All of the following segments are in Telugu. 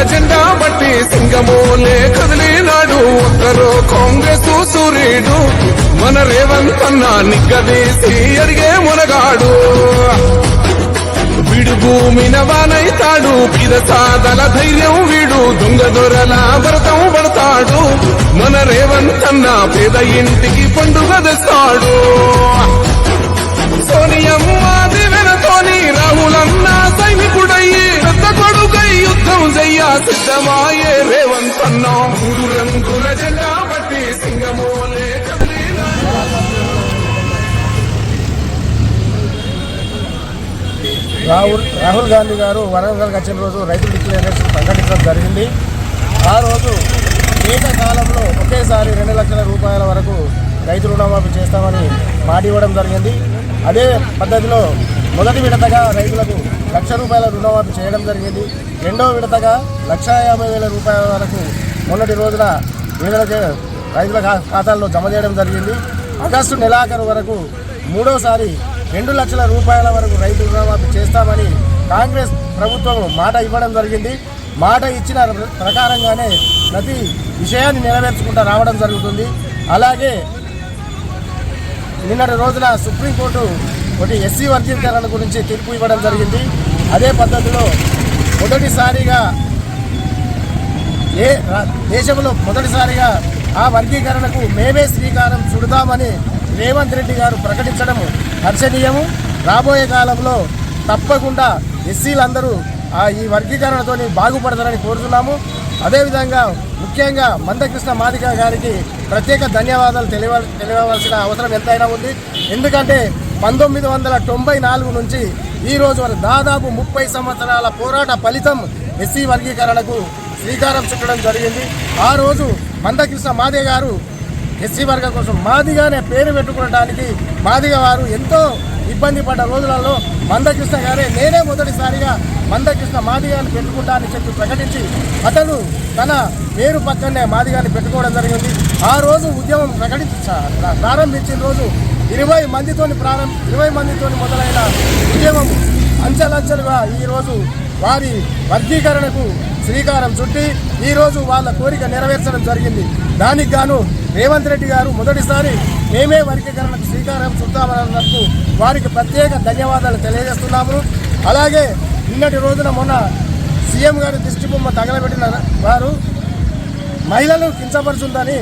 జెండా బట్టి సింగమోలే కదిలినాడు. ఒక్కరో కాంగ్రెస్ సూర్యుడు మన రేవంత్ అన్న నిగ్గదీసి అడిగే మునగాడు. వీడు భూమి నవానైతాడు పిద సాదల ధైర్యం వీడు. దొంగ దొరల వ్రతం పడతాడు. మన రేవంత్ అన్న పేద ఇంటికి పండుగ తెస్తాడు. సోనియమ్మ దివెనతోని రాహులన్న చెయ్య సిద్ధమాయే రేవంత్ అన్న. మూడు రంగుల జెండా బట్టి సింగమోలే రాహుల్ రాహుల్ గాంధీ గారు వరంగల్కి వచ్చిన రోజు రైతు డిక్లరేషన్ ప్రకటించడం జరిగింది. ఆ రోజు ఏకకాలంలో ఒకేసారి రెండు లక్షల రూపాయల వరకు రైతు రుణమాఫీ చేస్తామని మాట ఇవ్వడం జరిగింది. అదే పద్ధతిలో మొదటి విడతగా రైతులకు లక్ష రూపాయల రుణమాఫీ చేయడం జరిగింది. రెండో విడతగా లక్ష యాభై వేల రూపాయల వరకు మొన్నటి రోజున విడుదల రైతుల ఖాతాల్లో జమ చేయడం జరిగింది. ఆగస్టు నెలాఖరు వరకు మూడోసారి రెండు లక్షల రూపాయల వరకు రైతు రుణమాఫీ చేస్తామని కాంగ్రెస్ ప్రభుత్వం మాట ఇవ్వడం జరిగింది. మాట ఇచ్చిన ప్రకారంగానే ప్రతి విషయాన్ని నెరవేర్చుకుంటూ రావడం జరుగుతుంది. అలాగే నిన్నటి రోజున సుప్రీంకోర్టు ఒకటి ఎస్సీ వర్గీకరణ గురించి తీర్పు ఇవ్వడం జరిగింది. అదే పద్ధతిలో మొదటిసారిగా ఏ దేశంలో మొదటిసారిగా ఆ వర్గీకరణకు మేమే శ్రీకారం చుడదామని రేవంత్ రెడ్డి గారు ప్రకటించడం హర్షణీయము. రాబోయే కాలంలో తప్పకుండా ఎస్సీలందరూ ఆ ఈ వర్గీకరణతో బాగుపడతారని కోరుతున్నాము. అదేవిధంగా ముఖ్యంగా మందకృష్ణ మాదిక గారికి ప్రత్యేక ధన్యవాదాలు తెలియ తెలియవలసిన అవసరం ఎంతైనా ఉంది. ఎందుకంటే పంతొమ్మిది వందల తొంభై నాలుగు నుంచి ఈ రోజు వరకు దాదాపు ముప్పై సంవత్సరాల పోరాట ఫలితం ఎస్సీ వర్గీకరణకు శ్రీకారం చుట్టడం జరిగింది. ఆ రోజు మందకృష్ణ మాదే గారు ఎస్సీ వర్గం కోసం మాదిగానే పేరు పెట్టుకోవడానికి మాదిగ వారు ఎంతో ఇబ్బంది పడ్డ రోజులలో మందకృష్ణ గారే నేనే మొదటిసారిగా మందకృష్ణ మాదిగాని పెట్టుకుంటా అని చెప్పి ప్రకటించి అతను తన పేరు పక్కనే మాదిగాని పెట్టుకోవడం జరిగింది. ఆ రోజు ఉద్యమం ప్రకటించి ప్రారంభించిన రోజు ఇరవై మందితోని ప్రారంభ ఇరవై మందితోని మొదలైన ఉద్యమం అంచెలంచెలుగా ఈరోజు వారి వర్గీకరణకు శ్రీకారం చుట్టి ఈరోజు వాళ్ళ కోరిక నెరవేర్చడం జరిగింది. దానికి గాను రేవంత్ రెడ్డి గారు మొదటిసారి మేమే వర్గీకరణకు శ్రీకారం చుట్టామన్నందుకు వారికి ప్రత్యేక ధన్యవాదాలు తెలియజేస్తున్నాము. అలాగే నిన్నటి రోజున మొన్న సీఎం గారి దిష్టి బొమ్మ తగలబెట్టిన వారు మహిళలు కించపరుచుందని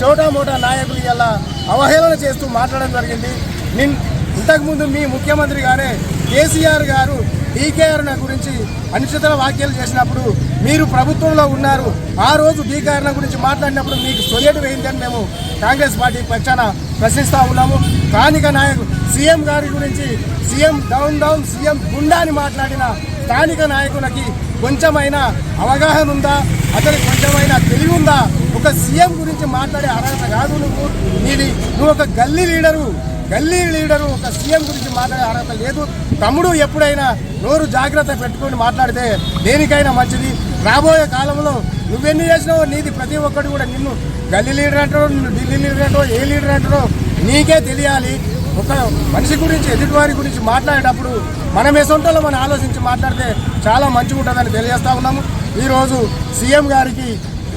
చోటా మోటా నాయకులు ఇలా అవహేళన చేస్తూ మాట్లాడడం జరిగింది. నిన్ ఇంతకుముందు మీ ముఖ్యమంత్రి గారే కేసీఆర్ గారు డీకేఆర్ గురించి అనుచిత వ్యాఖ్యలు చేసినప్పుడు మీరు ప్రభుత్వంలో ఉన్నారు. ఆ రోజు డీకేఆర్న గురించి మాట్లాడినప్పుడు మీకు సొయ్యడు వేయిందని మేము కాంగ్రెస్ పార్టీ పక్షాన ప్రశ్నిస్తూ ఉన్నాము. స్థానిక నాయకులు సీఎం గారి గురించి సీఎం డౌన్ డౌన్ సీఎం గుండా అని మాట్లాడిన స్థానిక నాయకులకి కొంచెమైన అవగాహన ఉందా? అతనికి కొంచెమైన తెలివి ఉందా? ఒక సీఎం గురించి మాట్లాడే అర్హత కాదు నువ్వు. నీది నువ్వు ఒక గల్లీ లీడరు. గల్లీ లీడరు ఒక సీఎం గురించి మాట్లాడే అర్హత లేదు. తమ్ముడు ఎప్పుడైనా నోరు జాగ్రత్త పెట్టుకొని మాట్లాడితే దేనికైనా మంచిది. రాబోయే కాలంలో నువ్వెన్ని చేసినావో నీది ప్రతి ఒక్కటి కూడా నిన్ను గల్లీ లీడర్ అంటారో ఢిల్లీ లీడర్ అంటారో ఏ లీడర్ అంటారో నీకే తెలియాలి. ఒక మనిషి గురించి ఎదుటివారి గురించి మాట్లాడేటప్పుడు మనం ఎసొంటలో మనం ఆలోచించి మాట్లాడితే చాలా మంచిగా ఉంటుందని తెలియజేస్తా ఉన్నాము. ఈరోజు సీఎం గారికి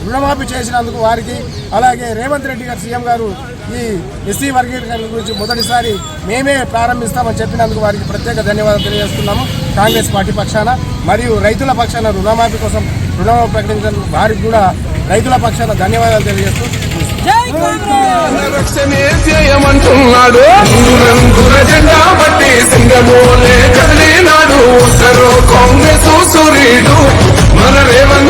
రుణమాఫీ చేసినందుకు వారికి అలాగే రేవంత్ రెడ్డి గారు సీఎం గారు ఈ ఎస్సీ వర్గీకరణ గురించి మొదటిసారి మేమే ప్రారంభిస్తామని చెప్పినందుకు వారికి ప్రత్యేక ధన్యవాదాలు తెలియజేస్తున్నాము. కాంగ్రెస్ పార్టీ పక్షాన మరియు రైతుల పక్షాన రుణమాఫీ కోసం రుణమాఫీ ప్రకటించిన వారికి కూడా రైతుల పక్షాన ధన్యవాదాలు తెలియజేస్తూ రక్షణే చేయమంటున్నాడు. సింగమోలే కదిలినాడు. కాంగ్రెస్ సూర్యుడు